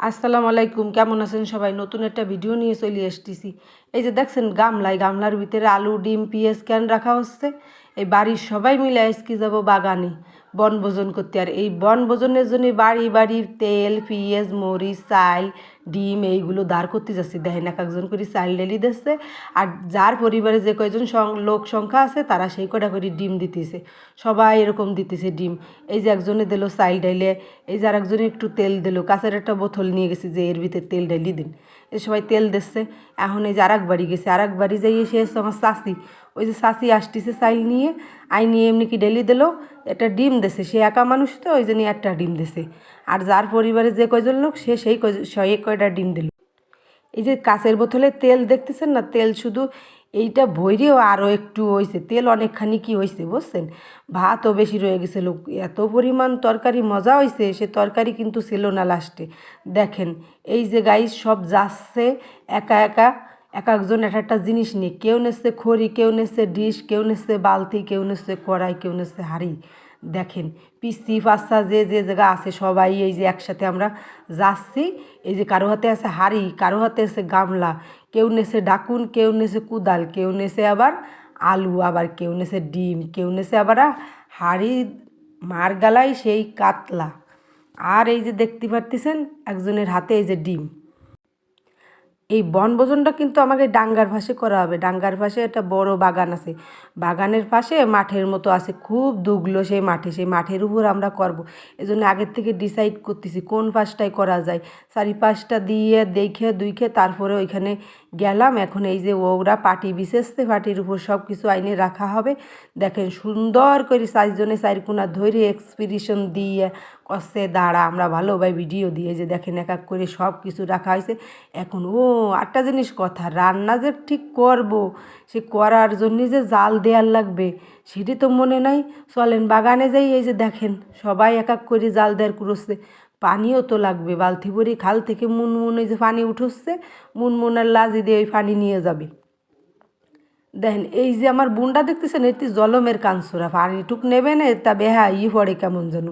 আসসালামু আলাইকুম, কেমন আছেন সবাই? নতুন একটা ভিডিও নিয়ে চলে এসতেছি এই যে দেখছেন, গামলায় গামলার ভিতরে আলু, ডিম, পেঁয়াজ ক্যান রাখা হচ্ছে? এই বাড়ির সবাই মিলে আজকে যাব বাগানে। বনভোজন করতে। আর এই বনভোজনের জন্য বাড়ি বাড়ি তেল, পেঁয়াজ, মরিচ, চাল, ডিম এইগুলো দাঁড় করতে যাচ্ছে। দেখেন না একজন করে চাল ডেলি দিচ্ছে। আর যার পরিবারে যে কয়জন লোক সংখ্যা আছে, তারা সেই কটা করে ডিম দিতেছে। সবাই এরকম দিতেছে ডিম। এই যে একজনে দিল চাল ডাইলে এই যে আর একজনে একটু তেল দিল। কাছের একটা বোতল নিয়ে গেছে যে এর ভিতরে তেল ডাইলি দিন। এই সবাই তেল দিচ্ছে। এখন এই যে আর এক বাড়ি গেছে। আর এক বাড়ি যাই সে আমার শাশি ওই যে শাশি আসতেছে চাইল নিয়ে, আই নিয়ে এমনি কি ডেলি দিল? একটা ডিম দেছে, সে একা মানুষ তো, ওই জন্য একটা ডিম দেছে। আর যার পরিবারে যে কয়জন লোক, সে সেই সেই কয়টা ডিম দিল। এই যে কাঁচের বোতলে তেল দেখতেছেন না? তেল শুধু এইটা ভৈরেও আরও একটু হয়েছে তেল অনেকখানি কি হয়েছে বুঝছেন? ভাতও বেশি রয়ে গেছে লোক। এত পরিমাণ তরকারি মজা হয়েছে সে তরকারি কিন্তু ছিল না লাস্টে। দেখেন, এই যে গাইস সব যাচ্ছে, একা একা এক একজন এক একটা জিনিস নিয়ে কেউ নেছে খড়ি কেউ নেছে ডিশ কেউ নেছে বালতি কেউ নেছে কড়াই কেউ নেছে হাঁড়ি দেখেন পিস্তি পাস্তা যে যে জায়গা আছে সবাই এই যে একসাথে আমরা যাচ্ছি এই যে কারও হাতে আছে হাঁড়ি কারও হাতে আছে গামলা কেউ নেছে ডাকুন কেউ নেছে কুদাল কেউ নেছে আবার আলু আবার কেউ নেছে ডিম কেউ নেছে আবার হাঁড়ি মার গালাই সেই কাতলা আর এই যে দেখতে পারতেছেন একজনের হাতে এই যে ডিম এই বনভোজনটা কিন্তু আমাকে ডাঙ্গার পাশে করা হবে। ডাঙ্গার পাশে একটা বড় বাগান আছে। বাগানের পাশে মাঠের মতো আছে। খুব দুগলো সেই মাঠে। সেই মাঠের উপর আমরা করব। এই জন্য আগের থেকে ডিসাইড করতেছি কোন পাশটায় করা যায়। চারিপাশটা দিয়ে দেখে, দুইখে, তারপরে ওইখানে গেলাম, এখন এই যে ওরা পাটি বিশেষতে পাটির উপর সব কিছু আইনে রাখা হবে। দেখেন সুন্দর করে চারজনে চারকোনা ধরে এক্সপিরিশন দিয়ে কষে দাঁড়া, আমরা ভালোভাবে ভিডিও দিয়ে যে দেখেন এক এক করে সব কিছু রাখা হয়েছে। এখন ও একটা জিনিস কথা, রান্না যে ঠিক করব, সে করার জন্য যে জাল দেওয়ার লাগবে, সেটি তো মনে নাই। চলেন বাগানে যাই, এই যে দেখেন সবাই এক এক করে জাল দেওয়ার করছে পানিও তো লাগবে। বালতি ভরি খাল থেকে মুনমুন যে পানি উঠোচ্ছে মুনমুনের লাজি দিয়ে ওই পানি নিয়ে যাবে। দেখেন, এই যে আমার বোনটা দেখতেছেন, এটি জলমের কানসুরা। পানিটুক নেবে না, তা বেহা ই পড়ে কেমন যেন।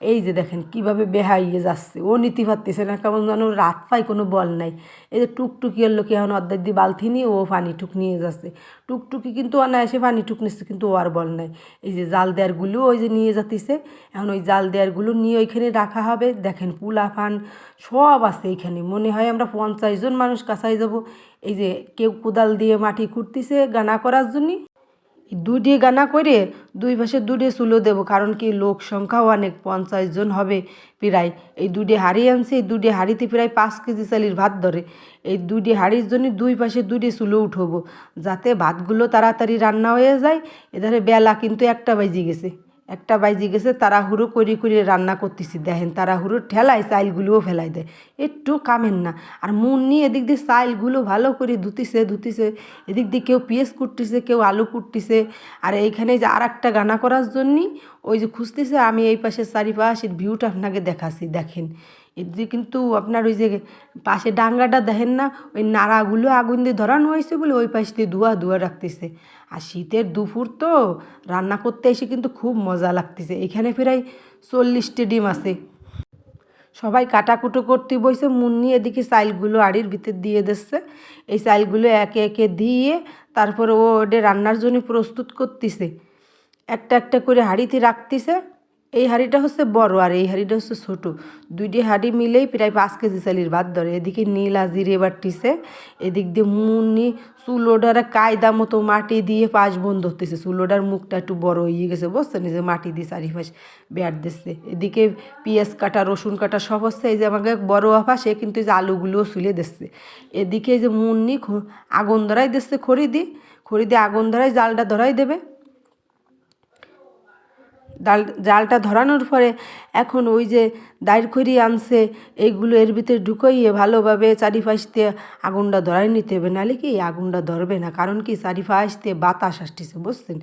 এই যে দেখেন কীভাবে বেহা ইয়ে যাচ্ছে। ও নীতি পারতেছে না, কেমন যেন রাত পাই কোনো বল নাই। এই যে টুকটুকি এর লোকে এখন অর্ধেক দিয়ে বালতি নিয়ে ও পানি টুক নিয়ে যাচ্ছে। টুকটুকি কিন্তু অনায়াসে পানি টুক নিচ্ছে, কিন্তু ও আর বল নাই। এই যে জাল দেয়ারগুলো ওই যে নিয়ে যাতিছে। এখন ওই জাল দেয়ারগুলো নিয়ে ওইখানে রাখা হবে। দেখেন পুলা ফান সব আছে এইখানে। মনে হয় আমরা পঞ্চাশ জন মানুষ কাছাই যাব। এই যে কেউ কোদাল দিয়ে মাটি খুঁড়তিছে গানা করার জন্যে। দুটি গানা করে দুই পাশে দুটি চুলো দেব, কারণ কি লোক সংখ্যাও অনেক, পঞ্চাশ জন হবে প্রায়। এই দুটি হাড়ি আনছে, এই দুটি হাড়িতে প্রায় পাঁচ কেজি চালির ভাত ধরে। এই দুটি হাড়ির জন্য দুই পাশে দুটি চুলো উঠবো, যাতে ভাতগুলো তাড়াতাড়ি রান্না হয়ে যায়। এধারে বেলা কিন্তু একটা বাজি গেছে। একটা বাইজি গেছে তাড়াহুড়ো করি করে রান্না করতেছি, দেখেন, তাড়াহুড়ো ঠেলায় চাইলগুলোও ফেলাই দেয়। একটু কামেন না। আর মন নিয়ে এদিক দিয়ে চাইলগুলো ভালো করে ধুতিছে ধুতিছে, এদিক দিয়ে কেউ পেঁয়াজ কুটতিছে, কেউ আলু কুটতিছে। আর এইখানে যে আর একটা গানা করার জন্যই ওই যে খুঁজতেছে, আমি এই পাশে চারিপাশের ভিউটা আপনাকে দেখাচ্ছি, দেখেন। এদিকে কিন্তু আপনার ওই যে পাশে ডাঙ্গাটা দেখেন না, ওই নাড়াগুলো আগুন দিয়ে ধরানো হয়েছে বলে ওই পাশ দিয়ে ধোয়া ধোয়া রাখতেছে। আর শীতের দুপুর তো রান্না করতে এসে কিন্তু খুব মজা লাগতেছে। এখানে প্রায় চল্লিশটি ডিম আছে। সবাই কাটাকুটো করতে বসে মুন্নি এদিকে চাইলগুলো আড়ির ভিতর দিয়ে দিচ্ছে। এই চাইলগুলো একে একে দিয়ে তারপর ও ওটা রান্নার জন্য প্রস্তুত করতেছে। একটা একটা করে হাঁড়িতে রাখতেছে। এই হাঁড়িটা হচ্ছে বড় আর এই হাঁড়িটা হচ্ছে ছোটো। দুইটি হাঁড়ি মিলেই প্রায় পাঁচ কেজি চালির ভাত ধরে। এদিকে নীলা জিরে বাটতিছে এদিক দিয়ে মুন্নি চুলোডারে কায়দা মতো মাটি দিয়ে পাঁচ বোন ধরতেছে চুলোডার মুখটা একটু বড় হয়ে গেছে, বুঝছেন? যে মাটি দিয়ে চারিপাশ বেড় দিচ্ছে এদিকে পেঁয়াজ কাটা, রসুন কাটা সব হচ্ছে এই যে আমাকে বড় আফা সে কিন্তু এই যে আলুগুলোও চুলে দিচ্ছে। এদিকে এই যে মুন্নি আগুন ধরাই দিচ্ছে খড়ি দিয়ে। খড়ি দিয়ে আগুন ধরাই জালটা ধরাই দেবে। ডাল, জালটা ধরানোর পরে এখন ওই যে দাঁড়খড়ি আনছে, এইগুলো এর ভিতরে ঢুকাইয়ে ভালোভাবে চারিপাশ দিয়ে আগুনটা ধরাই নিতে হবে। নাহলে কি আগুনটা ধরবে না? কারণ কি চারিপাশ দিয়ে বাতাস আসতেছে, বুঝছেন?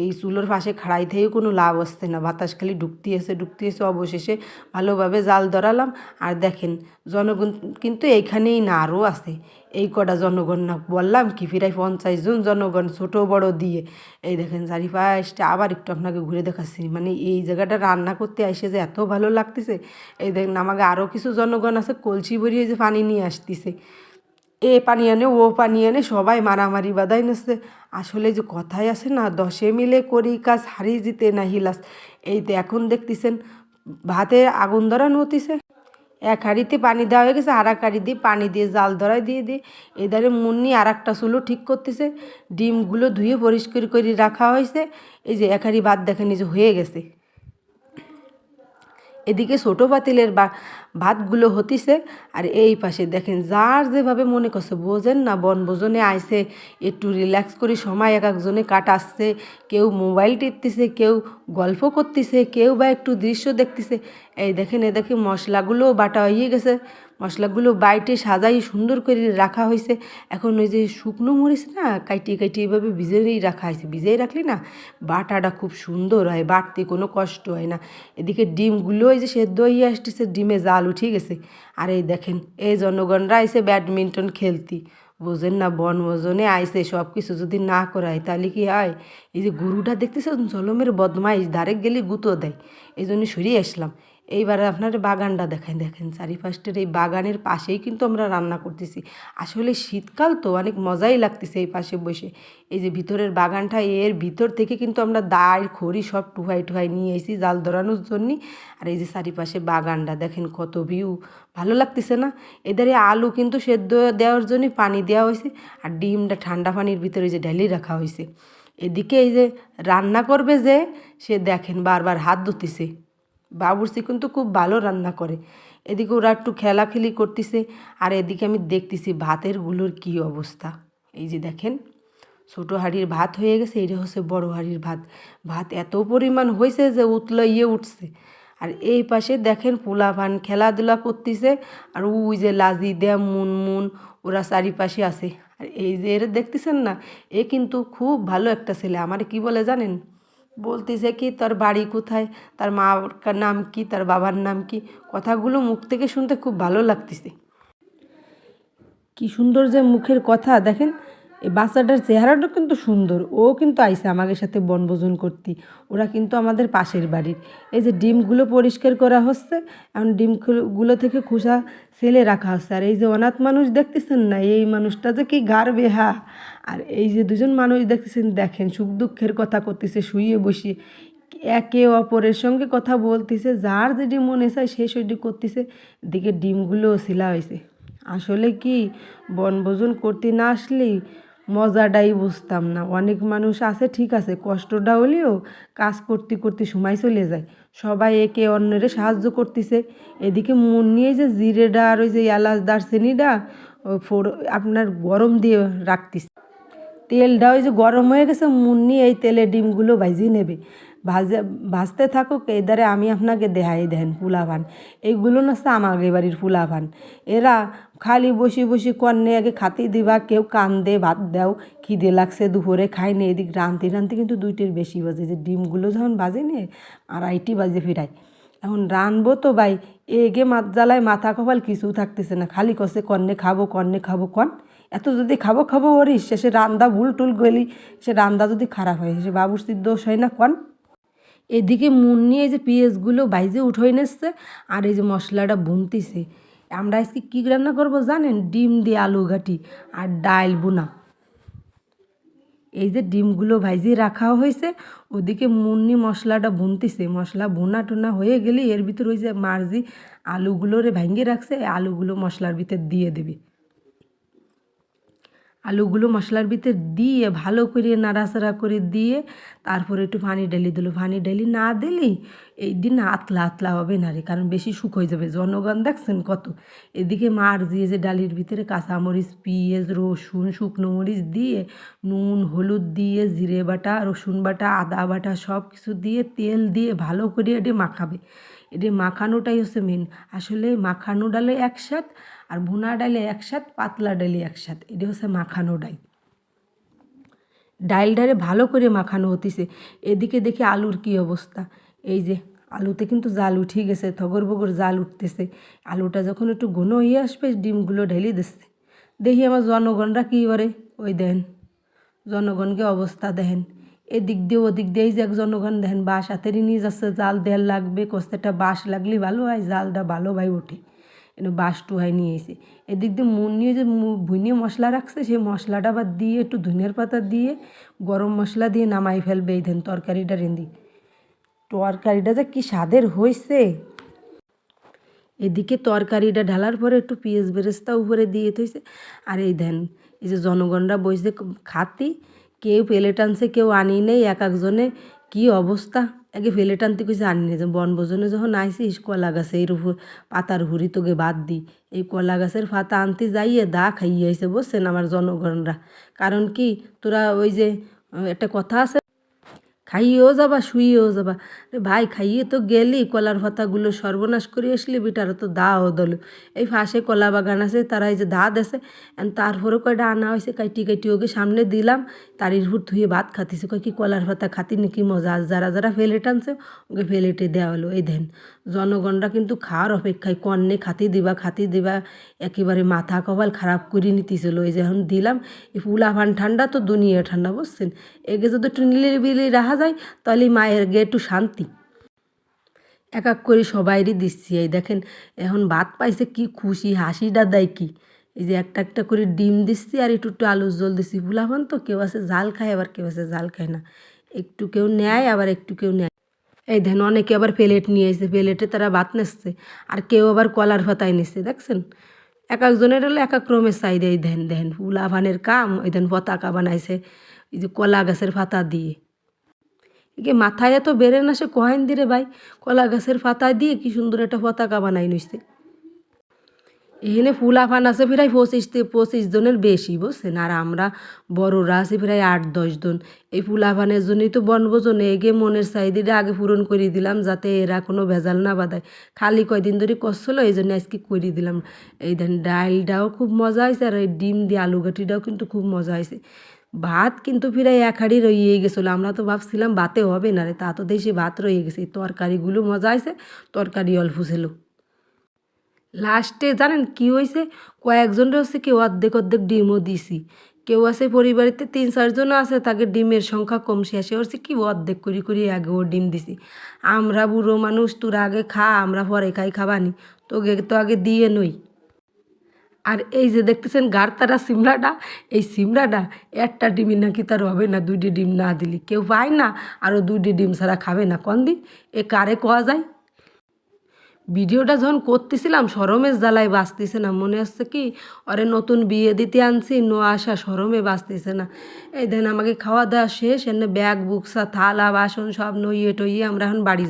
এই চুলোর পাশে খাড়াই থেকেও কোনো লাভ আসছে না। বাতাস খালি ঢুকতে এসে ঢুকতে এসে অবশেষে ভালোভাবে জাল ধরালাম। আর দেখেন, জনগণ কিন্তু এইখানেই না, আরও আছে। এই কটা জনগণ না, বললাম কি, প্রায় পঞ্চাশ জন জনগণ, ছোট, বড় দিয়ে। এই দেখেন, চারিপাশটা আবার একটু আপনাকে ঘুরে দেখাচ্ছি। মানে এই জায়গাটা রান্না করতে এসে যে এত ভালো লাগতেছে। এই দেখেন, আমাকে আরও কিছু জনগণ আছে, কলসি ভরিয়ে যে পানি নিয়ে আসতেছে। এ পানি আনে, ও পানি আনে, সবাই মারামারি বাদাই নাচছে আসলে যে কথাই আছে না, দশে মিলে করি কাজ, হারিয়ে জিতে না হিলাস এই তো এখন দেখতেছেন, ভাতে আগুন ধরানো হতিছে। এক হাঁড়িতে পানি দেওয়া হয়ে গেছে, আর এক হাঁড়ি দিয়ে পানি দিয়ে জাল ধরাই দিয়ে দিয়ে এধারে মুন্নি আর একটা চুলো ঠিক করতেছে। ডিমগুলো ধুয়ে পরিষ্কার করে রাখা হয়েছে। এই যে এক হাঁড়ি ভাত দেখেন যে হয়ে গেছে। এদিকে ছোটো পাতিলের বা, ভাতগুলো হতিছে আর এই পাশে দেখেন যার যেভাবে মনে করছে বোঝেন না বনভোজনে আইসে একটু রিল্যাক্স করে সময় এক একজনে কাটাচ্ছে, কেউ মোবাইল টিপতেছে, কেউ গল্প করতেছে, কেউ বা একটু দৃশ্য দেখতেছে। এই দেখেন এ দেখে মশলাগুলোও বাটা হয়ে গেছে। মশলাগুলো বাইটে সাজাই সুন্দর করে রাখা হয়েছে। এখন ওই যে শুকনো মরিচ না, কাইটিয়ে কাইটিয়ে এভাবে ভিজেই রাখা হয়েছে। ভিজেই রাখলে না বাটাটা খুব সুন্দর হয় বাটতে কোনো কষ্ট হয় না। এদিকে ডিমগুলো এই যে সেদ্ধ হয়ে আসতেছে, ডিমে জাল উঠে গেছে। আর এই দেখেন, এই জনগণরা এসে ব্যাডমিন্টন খেলতি। বোঝেন না বন বনভোজনে আইসে সব কিছু যদি না করায়, তাহলে কি হয়? এই যে গরুটা দেখতেছে জলমের বদমাইশ, ধারে গেলে গুঁতো দেয়। এই জন্য সরিয়ে আসলাম। এইবারে আপনার বাগানটা দেখেন দেখেন চারিপাশটার এই বাগানের পাশেই কিন্তু আমরা রান্না করতেছি। আসলে শীতকাল তো অনেক মজাই লাগতেছে এই পাশে বসে। এই যে ভিতরের বাগানটা, এর ভিতর থেকে কিন্তু আমরা দায় খড়ি সব টুহাই টুহাই নিয়ে এসেছি জাল ধরানোর জন্য। আর এই যে চারিপাশে বাগানটা, দেখেন কত ভিউ, ভালো লাগতেছে না? এদের আলু কিন্তু সেদ্ধ দেওয়ার জন্য পানি দেওয়া হয়েছে আর ডিমটা ঠান্ডা পানির ভিতরে যে ঢেলি রাখা হয়েছে। এদিকে এই যে রান্না করবে যে, সে দেখেন বারবার হাত ধুতেছে বাবুর্চি কিন্তু খুব ভালো রান্না করে। এদিকে ওরা একটু খেলাখেলি করতেছে, আর এদিকে আমি দেখতেছি ভাতেরগুলোর কী অবস্থা। এই যে দেখেন, ছোটো হাঁড়ির ভাত হয়ে গেছে, এটা হচ্ছে বড় হাড়ির ভাত। ভাত এত পরিমাণ হয়েছে যে উতলো ইয়ে উঠছে। আর এই পাশে দেখেন পোলাপান খেলাধুলা করতেছে, আর ওই যে লাজি দেয়া মুন মুন ওরা চারিপাশে আছে। আর এই যে এর দেখতেছেন না, এ কিন্তু খুব ভালো একটা ছেলে। আমার কি বলে জানেন? বলতেছে কি, তার বাড়ি কোথায়? তার মার নাম কি? তার বাবার নাম কি? কথাগুলো মুখ থেকে শুনতে খুব ভালো লাগতেছে। কি সুন্দর যে মুখের কথা, দেখেন? এই বাচ্চাটার চেহারাটা কিন্তু সুন্দর। ও কিন্তু আইসে আমাদের সাথে বনভোজন করতে। ওরা কিন্তু আমাদের পাশের বাড়ির। এই যে ডিমগুলো পরিষ্কার করা হচ্ছে, এখন ডিমগুলো থেকে খোসা সেলে রাখা হচ্ছে। আর এই যে অনাথ মানুষ দেখতেছেন না, এই মানুষটা যে কি গার বেহা। আর এই যে দুজন মানুষ দেখতেছেন, দেখেন সুখ দুঃখের কথা করতেছে, শুয়ে বসিয়ে একে অপরের সঙ্গে কথা বলতেছে, যার যেটি মনে চায় সে সেটি করতেছে। দিকে ডিমগুলোও শিলা হয়েছে আসলে কি বনভোজন করতে না আসলেই মজাটাই বুঝতাম না। অনেক মানুষ আছে, ঠিক আছে, কষ্টটা হলেও কাজ করতে করতে সময় চলে যায়। সবাই একে অন্যের সাহায্য করতেছে। এদিকে মন নিয়ে যে জিরেটা আর ওই যে এলাচ দারচিনিটা ফোর আপনার গরম দিয়ে রাখতেছে। তেলটা ওই যে গরম হয়ে গেছে মুন্নি এই তেলে ডিমগুলো ভাজিয়ে নেবে। ভাজে, ভাজতে থাকুক, এই দ্বারে আমি আপনাকে দেখাই দেন পুলাভান এইগুলো না আমাকে বাড়ির পুলাভান এরা খালি বসে বসি কন্যে আগে খাতে দিবা, কেউ কান্দে, ভাত দাও, খিদে লাগছে, দুপুরে খাইনি এদিক রানতে রানতে কিন্তু দুইটির বেশি বাজে। যে ডিমগুলো যখন বাজে নিয়ে আড়াইটি বাজে ফিরাই এখন রানবো তো ভাই, এগে মাত জ্বালায় মাথা কপাল কিছু থাকতেছে না। খালি কষে কন্যে খাব কন্যে খাব, কন। এত যদি খাব খাব ওরিস সে রান্দা ভুল টুল গলি, সে রান্দা যদি খারাপ হয়, সে বাবুর দোষ হয় না, কন। এদিকে মুন্নি এই যে পেঁয়াজগুলো বাইজে উঠে নেসছে আর এই যে মশলাটা বুনতিছে। আমরা আজকে কী রান্না করব জানেন? ডিম দিয়ে আলু ঘাটি আর ডাল বুনা। এই যে ডিমগুলো ভাইজিয়ে রাখা হয়েছে, ওদিকে মুন্নি মশলাটা বুনতিছে। মশলা বোনা টোনা হয়ে গেলে এর ভিতর ওই যে মার্জি আলুগুলোরে ভাঙ্গিয়ে রাখছে আলুগুলো মশলার ভিতর দিয়ে দেবে। আলুগুলো মশলার ভিতর দিয়ে ভালো করে নাড়াচাড়া করে দিয়ে তারপরে একটু পানি ডালি দিল। পানি ডালি না দিলি এই দিন আতলা আতলা হবে না রে, কারণ বেশি শুক হয়ে যাবে। জনগণ দেখছেন কত? এদিকে মার দিয়ে যে ডালির ভিতরে কাঁচামরিচ, পেঁয়াজ, রসুন, শুকনো মরিচ দিয়ে নুন, হলুদ দিয়ে জিরে বাটা, রসুন বাটা, আদা বাটা সব কিছু দিয়ে তেল দিয়ে ভালো করে এটি মাখাবে। এটি মাখানোটাই হচ্ছে মেন আসলে মাখানো ডালে একসাথ আর ভুনা ডালে একসাথ, পাতলা ডালে একসাথ। এটি হচ্ছে মাখানো ডাল ডাইলডারে ভালো করে মাখানো হতিছে। এদিকে দেখি আলুর কি অবস্থা। এই যে, আলুতে কিন্তু জাল উঠে গেছে, থগর বগর জাল উঠতেছে। আলুটা যখন একটু ঘন হয়ে আসবে, ডিমগুলো ঢেলে দিচ্ছে। দেখি আমার জনগণরা কী করে? ওই দেন জনগণকে অবস্থা দেখেন। এদিক দিয়ে ওদিক দিয়ে এই যে এক জনগণ দেখেন বাঁশ হাতেরই নিয়ে যাচ্ছে জাল দেয়াল লাগবে কষ্টেটা বাঁশ লাগলে ভালো হয়, জালটা ভালো ভাই ওঠে এনে বাঁশ টুহাই নিয়ে এসে এদিক দিয়ে মন নিয়ে যে ভুনিয়ে মশলা রাখছে, সেই মশলাটা আবার দিয়ে একটু ধনিয়ার পাতা দিয়ে গরম মশলা দিয়ে নামাই ফেলবে এই দেন তরকারিটা রেঁধি তরকারিটা যে কী স্বাদের হয়েছে এদিকে তরকারিটা ঢালার পরে একটু পেঁয়াজ বেরেস্তা উপরে দিয়ে থইছে। আর এই দেন, এই যে জনগণরা বসে খাতি, কেউ প্লেট আনছে কেউ আনি নেই, এক একজনে কী অবস্থা? আগে ফেলে টানতে কইছে, আনি না যে বনভোজনে যখন আইসিস, কলা গাছের উপর পাতার হুড়ি তোকে বাদ দি। এই কলা গাছের পাতা আনতে যাইয়ে দা খাইয়ে আইসে বসছেন আমার জনগণরা। কারণ কি, তোরা ওই যে, একটা কথা আছে খাইয়েও যাবা, শুইয়েও যাবা। ভাই, খাইয়ে তো গেলি, কলার পাতাগুলো সর্বনাশ করে আসলে, বিটার তো দাও দল। এই ফাঁসে কলা বাগান আছে, তারা এই যে দা দেছে এন তারপরে কয়টা আনা হয়েছে, কাইটি কাইটি ওকে সামনে দিলাম। তারির হুট ধুয়ে ভাত খাতিছে, কয় কি কলার পাতা খাতি নাকি মজা যারা যারা ফেলে টানছে ওকে ফেলেটে দেওয়া হলো। এই দেন, জনগণরা কিন্তু খাওয়ার অপেক্ষায় কন্যে খাতি দিবা খাতি দিবা, একেবারে মাথা কপাল খারাপ করে নিতেছিল। এই যে এখন দিলাম, এই ফুলাফান ঠান্ডা তো দুনিয়া ঠান্ডা, বুঝছেন? এগে যদি বিলি নিলিবিলি রাখা যায়, তাহলে মায়ের গে একটু শান্তি। এক এক করে সবাইরই দিচ্ছি। এই দেখেন, এখন ভাত পাইছে, কি খুশি, হাসিটা দেয় কি? এই যে একটা একটা করে ডিম দিচ্ছি আর একটু একটু আলুর জল দিচ্ছি। ফুলাফান তো, কেউ আছে জাল খায়, আবার কেউ আছে জাল খায় না। একটু কেউ নেয়, আবার একটু কেউ নেয়। এই দেখেন, অনেকে আবার প্লেট নিয়ে এসে, প্লেটে তারা ভাত নিচ্ছে, আর কেউ আবার কলার পাতায় নিচ্ছে, দেখছেন? এক একজনের হলো এক এক ক্রমের চাইদে এই দেন দেন ফুলা ভানের কাম, এই দেন পতাকা বানাইছে, এই যে কলা গাছের পাতা দিয়ে। একে মাথায় এত বেড়ে না সে কহেন দিরে ভাই। কলা গাছের পাতা দিয়ে কি সুন্দর একটা পতাকা বানাই নিচ্ছে এখানে ফুলাফান আছে প্রায় পঁচিশ পঁচিশ জনের বেশি, বুঝছেন? আর আমরা বড়রা আছি প্রায় আট, দশ জন। এই ফুলাফানের জন্যই তো বনভোজন। এগে মনের চাহিদাটা আগে পূরণ করে দিলাম যাতে এরা কোনো ভেজাল না বাঁধায়। খালি কয়দিন ধরে করছিল এই জন্য আজকে করে দিলাম। এই ডালটাও খুব মজা হয়েছে আর এই ডিম দিয়ে আলু গাঠিটাও কিন্তু খুব মজা হয়েছে ভাত কিন্তু প্রায় এক হাঁড়ি রয়ে গেছিল। আমরা তো ভাবছিলাম ভাতে হবে না রে, তা তো দেশে ভাত রয়ে গেছে। তরকারিগুলো মজা হয়েছে, তরকারি অল্প ছিল। লাস্টে জানেন কি হয়েছে? কয়েকজনের হচ্ছে কেউ অর্ধেক অর্ধেক ডিমও দিছি। কেউ আছে পরিবারেতে তিন চারজনও আছে, তাকে ডিমের সংখ্যা কম শেষে হচ্ছে কি অর্ধেক করি করি আগেও ডিম দিছি। আমরা বুড়ো মানুষ, তোরা আগে খা, আমরা পরে খাই, খাবানি। তোকে তো আগে দিয়ে নই। আর এই যে দেখতেছেন গাড়তারা সিমড়াটা, এই সিমড়াটা একটা ডিমই নাকি তার হবে না, দুইটি ডিম না দিলি। কেউ পায় না আরও দুইটি ডিম ছাড়া খাবে না। কন দি এ কারে কোয়া যায়? ভিডিওটা যখন করতেছিলাম সরমের জ্বালায় বাঁচতেছে না। মনে হচ্ছে কি অরে নতুন বিয়ে দিতে আনছি, নো আসা সরমে বাঁচতেছে না। এই দেন আমাকে খাওয়া দাওয়া শেষ, এনে ব্যাগ, বুকসা, থালা, বাসন সব নইয়ে টইয়ে আমরা এখন বাড়ি